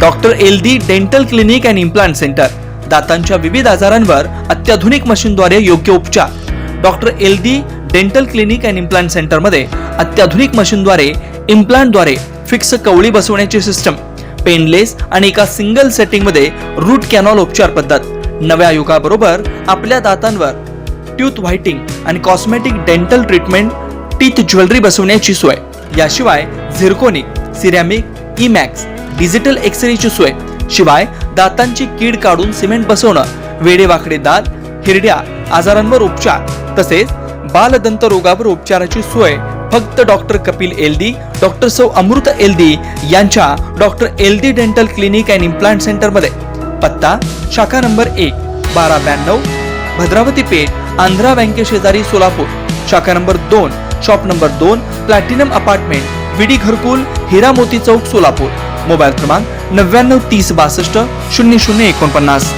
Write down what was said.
Doctor L D dental clinic and implant centre. दातांच्या विविध आजारांवर अत्याधुनिक मशीनद्वारे योग्य उपचार. Doctor L D dental clinic and implant सेंटरमध्ये अत्याधुनिक मशीनद्वारे इम्प्लांटद्वारे फिक्स कवळी बसवण्याची सिस्टम पेनलेस आणि एका सिंगल सेटिंगमध्ये रूट कॅनॉल उपचार पद्धत. नव्या युगाबरोबर आपल्या दातांवर ट्यूथ व्हाइटिंग आणि cosmetic dental treatment teeth jewellery बसवण्याची सोय. याशिवाय झिरकोनिक सिरॅमिक इमॅक्स डिजिटल एक्सरेची सोय. शिवाय दातांची कीड काढून सिमेंट बसवणं वेडेवाकडे दात हिरड्या आजारांवर उपचार तसेच बालदंत रोगावर उपचाराची सोय. फक्त डॉक्टर कपिल एलदी डॉक्टर सौ अमृत एलदी यांच्या doctor Eldi dental clinic and implant सेंटरमध्ये पत्ता शाखा नंबर एक बारा ब्याण्णव भद्रावती पेठ आंध्रा बँके शेजारी सोलापूर. शाखा नंबर दोन शॉप नंबर दोन प्लॅटिनम अपार्टमेंट विडी घरकुल हिरा मोती चौक सोलापूर. मोबाईल क्रमांक नव्याण्णव तीस बासष्ट शून्य शून्य एकोणपन्नास.